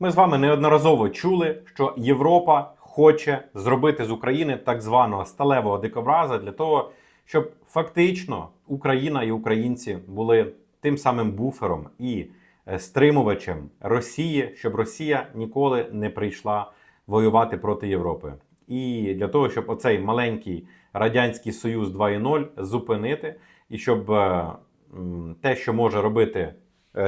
Ми з вами неодноразово чули, що Європа хоче зробити з України так званого сталевого дикобраза для того, щоб фактично Україна і українці були тим самим буфером і е, стримувачем Росії, щоб Росія ніколи не прийшла воювати проти Європи. І для того, щоб оцей маленький радянський союз 2.0 зупинити, і щоб е, те, що може робити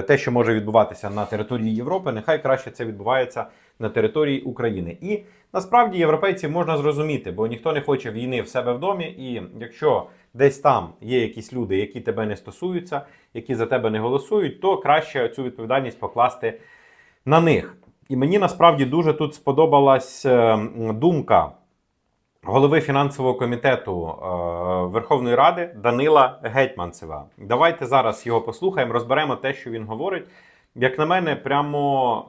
те, що може відбуватися на території Європи, нехай краще це відбувається на території України. І насправді європейців можна зрозуміти, бо ніхто не хоче війни в себе в домі. І якщо десь там є якісь люди, які тебе не стосуються, які за тебе не голосують, то краще цю відповідальність покласти на них. І мені насправді дуже тут сподобалась е, думка голови фінансового комітету е, Верховної Ради Данила Гетьманцева. Давайте зараз його послухаємо, розберемо те, що він говорить. Як на мене, прямо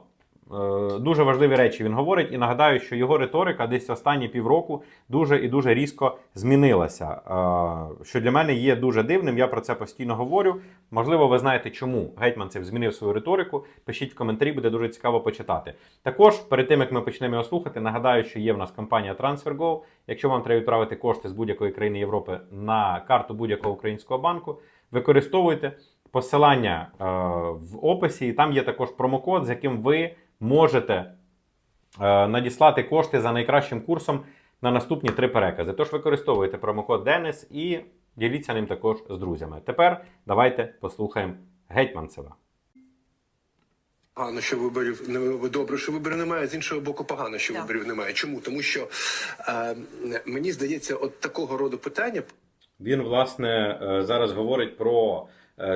дуже важливі речі він говорить, і нагадаю, що його риторика десь останні півроку дуже і дуже різко змінилася. Е, що для мене є дуже дивним. Я про це постійно говорю. Можливо, ви знаєте, чому Гетьманцев змінив свою риторику. Пишіть в коментарі, буде дуже цікаво почитати. Також перед тим як ми почнемо його слухати, нагадаю, що є в нас компанія TransferGo. Якщо вам треба відправити кошти з будь-якої країни Європи на карту будь-якого українського банку, використовуйте посилання е, в описі, і там є також промокод, з яким ви можете е, надіслати кошти за найкращим курсом на наступні три перекази. Тож використовуйте промокод Денис і діліться ним також з друзями. Тепер давайте послухаємо Гетьманцева. Погано, що виборів не добре, що виборів немає. З іншого боку, погано, що Так. виборів немає. Чому? Тому що е, мені здається, от такого роду питання Він власне е, зараз говорить про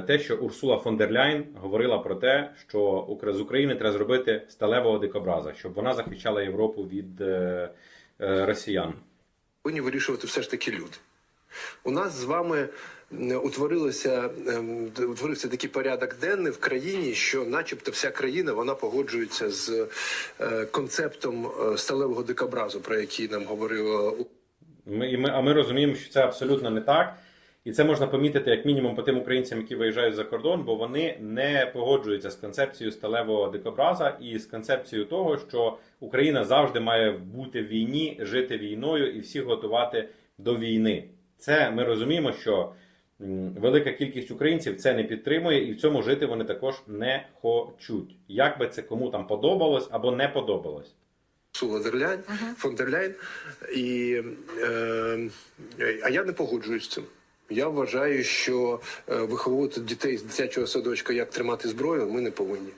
те, що Урсула фон дер Ляйн говорила про те, що з України треба зробити сталевого дикобраза, щоб вона захищала Європу від е, е, росіян. повинні вирішувати все ж таки люди. У нас з вами утворилося ем, утворився такий порядок денний в країні, що, начебто, вся країна вона погоджується з е, концептом е, сталевого дикобразу, про який нам говорила Ми, і ми, а ми розуміємо, що це абсолютно не так. І це можна помітити як мінімум по тим українцям, які виїжджають за кордон, бо вони не погоджуються з концепцією сталевого дикобраза і з концепцією того, що Україна завжди має бути в війні, жити війною і всіх готувати до війни. Це ми розуміємо, що велика кількість українців це не підтримує, і в цьому жити вони також не хочуть. Як би це кому там подобалось або не подобалось. Сула Дерляйн, фон І, е, а я не погоджуюсь з цим. Я вважаю, що е, виховувати дітей з дитячого садочка, як тримати зброю, ми не повинні.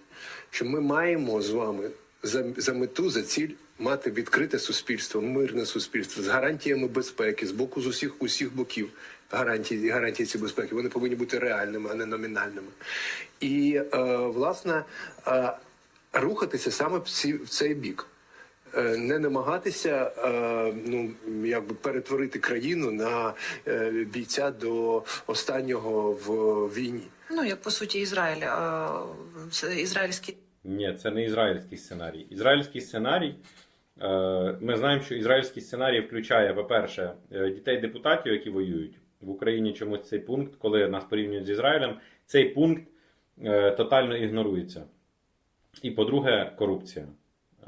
Що ми маємо з вами за, за мету, за ціль мати відкрите суспільство, мирне суспільство з гарантіями безпеки, з боку з усіх усіх боків. Гарантії, гарантії цієї безпеки. Вони повинні бути реальними, а не номінальними. І е, власне е, рухатися саме ці, в цей бік. Е, не намагатися е, ну якби перетворити країну на е, бійця до останнього в війні. Ну, як по суті, Ізраїль. Це ізраїльський Ні, це не ізраїльський сценарій. Ізраїльський сценарій. Ми знаємо, що ізраїльський сценарій включає, по-перше, е, дітей депутатів, які воюють в Україні. Чомусь цей пункт, коли нас порівнюють з Ізраїлем, цей пункт тотально ігнорується. І по-друге, корупція.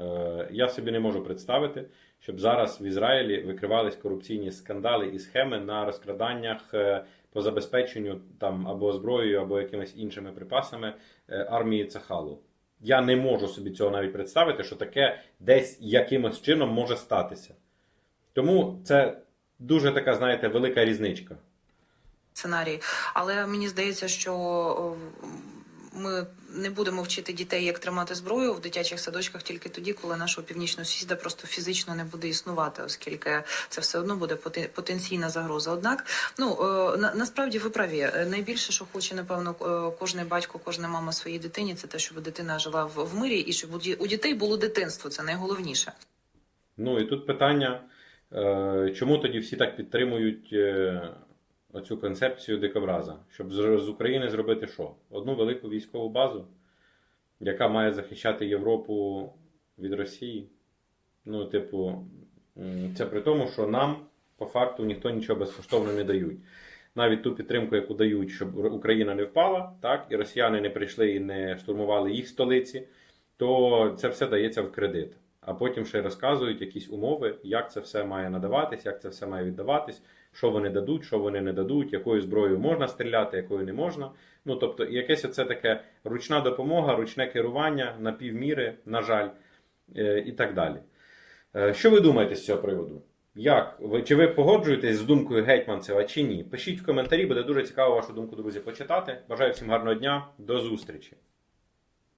Е, Я собі не можу представити, щоб зараз в Ізраїлі викривались корупційні скандали і схеми на розкраданнях е, по забезпеченню там або зброєю, або якимись іншими припасами е, армії Цахалу. Я не можу собі цього навіть представити, що таке десь якимось чином може статися. Тому це дуже така, знаєте, велика різничка. сценарій. Але мені здається, що ми не будемо вчити дітей, як тримати зброю в дитячих садочках тільки тоді, коли нашого північного сусіда просто фізично не буде існувати, оскільки це все одно буде потенційна загроза. Однак, ну е, на, насправді ви праві. Найбільше, що хоче, напевно, е, кожен батько, кожна мама своїй дитині, це те, щоб дитина жила в, в мирі і щоб у ді- у дітей було дитинство. Це найголовніше. Ну і тут питання, е, чому тоді всі так підтримують оцю концепцію дикобраза? Щоб з України зробити що? Одну велику військову базу, яка має захищати Європу від Росії. Ну, типу, це при тому, що нам по факту ніхто нічого безкоштовно не дають. Навіть ту підтримку, яку дають, щоб Україна не впала, так, і росіяни не прийшли і не штурмували їх столиці. то це все дається в кредит. А потім ще розказують якісь умови, як це все має надаватись, як це все має віддаватись, що вони дадуть, що вони не дадуть, якою зброєю можна стріляти, якою не можна. Ну тобто, якесь оце таке ручна допомога, ручне керування на півміри, на жаль, е, і так далі. Е, Що ви думаєте з цього приводу? Як ви чи ви погоджуєтесь з думкою Гетьманцева чи ні? Пишіть в коментарі, буде дуже цікаво вашу думку, друзі, почитати. Бажаю всім гарного дня, до зустрічі.